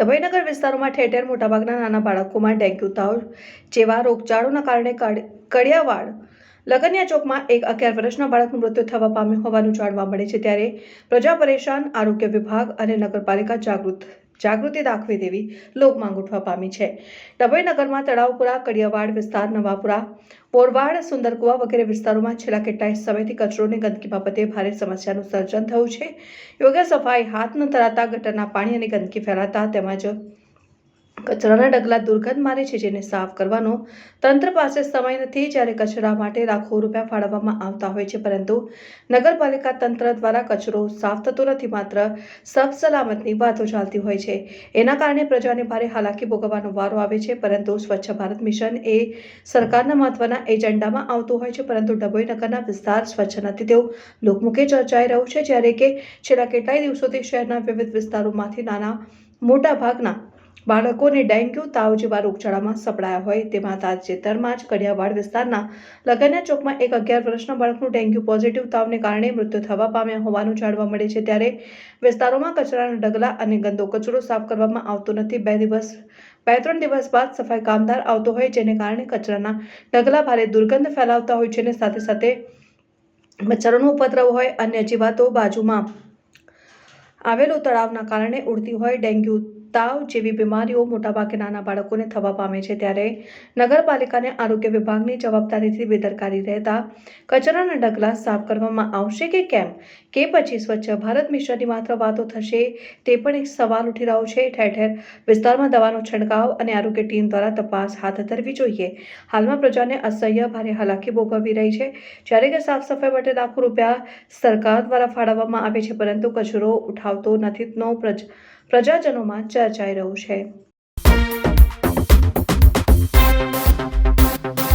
ડભોઈનગર વિસ્તારોમાં ઠેર મોટાભાગના નાના બાળકોમાં ડેન્ગ્યુ, તાવ જેવા રોગચાળોના કારણે કડ- કડિયાવાડ લગનિયા ચોકમાં એક અગિયાર વર્ષના બાળકનું મૃત્યુ થવા પામ્યું હોવાનું જાણવા મળે છે. ત્યારે પ્રજા પરેશાન, આરોગ્ય વિભાગ અને નગરપાલિકા જાગૃત જાગૃતિ દાખવી તેવી લોકમાંગ ઉઠવા પામી છે. ડભોઈ નગરમાં તળાવપુરા, કડિયાવાડ વિસ્તાર, નવાપુરા બોરવાડ સુંદરકુવા વગેરે વિસ્તારોમાં છેલ્લા કેટલાય સમયથી કચરોની ગંદકી બાબતે ભારે સમસ્યાનું સર્જન થયું છે. યોગ્ય સફાઈ, હાથ ન ધરાતા ગટરના પાણી અને ગંદકી ફેલાતા તેમજ કચરાના ડગલા દુર્ગંધ મારે છે જેને સાફ કરવાનો તંત્ર પાસે સમય નથી જ્યારે કચરા માટે લાખો રૂપિયા ફાળવવામાં આવતા હોય છે, પરંતુ નગરપાલિકા તંત્ર દ્વારા કચરો સાફ થતો નથી, માત્ર સફ સલામતની વાતો ચાલતી હોય છે. એના કારણે પ્રજાને ભારે હાલાકી ભોગવવાનો વારો આવે છે, પરંતુ સ્વચ્છ ભારત મિશન એ સરકારના મહત્વના એજન્ડામાં આવતું હોય છે, પરંતુ ડભોઈ નગરના વિસ્તાર સ્વચ્છ નથી. તેવું લોકમુખે ચર્ચાઈ રહ્યું છે, જ્યારે કે છેલ્લા કેટલાય દિવસોથી શહેરના વિવિધ વિસ્તારોમાંથી નાના મોટા ભાગના બાળકોને ડેન્ગ્યુ, તાવ જેવા રોગચાળામાં સપડાયા હોય તેમાં તાજેતરમાં જ કડિયાવાડ વિસ્તારના લગનિયા ચોકમાં એક અગિયાર વર્ષના બાળકનું ડેન્ગ્યુ પોઝિટિવ તાવને કારણે મૃત્યુ થવા પામ્યા હોવાનું જાણવા મળે છે. ત્યારે વિસ્તારોમાં કચરાના ડગલા અને ગંદો કચરો સાફ કરવામાં આવતો નથી. બે દિવસ, બે ત્રણ દિવસ બાદ સફાઈ કામદાર આવતો હોય જેને કારણે કચરાના ડગલા ભારે દુર્ગંધ ફેલાવતા હોય છે અને સાથે સાથે મચ્છરોનો ઉપદ્રવ હોય, અન્ય જીવાતો બાજુમાં આવેલું તળાવના કારણે ઉડતી હોય ડેન્ગ્યુ તાવ જેવી બીમારીઓ મોટાભાગે નાના બાળકોને થવા પામે છે. ત્યારે નગરપાલિકાને આરોગ્ય વિભાગની જવાબદારીથી બેદરકારી રહેતા કચરાના ડગલા સાફ કરવામાં આવશે કે કેમ? કે પછી સ્વચ્છ ભારત મિશનની માત્ર વાતો થશે તે પણ એક સવાલ ઉઠી રહ્યો છે. ઠેર ઠેર વિસ્તારમાં દવાનો છંટકાવ અને આરોગ્ય ટીમ દ્વારા તપાસ હાથ ધરવી જોઈએ. હાલમાં પ્રજાને અસહ્ય ભારે હાલાકી ભોગવવી રહી છે. જ્યારે કે સાફ સફાઈ માટે લાખો રૂપિયા સરકાર દ્વારા ફાળવવામાં આવે છે, પરંતુ કચરો ઉઠાવતો નથી. નો પ્રજ પ્રજાજનોમાં ચર્ચાઈ રહ્યું છે.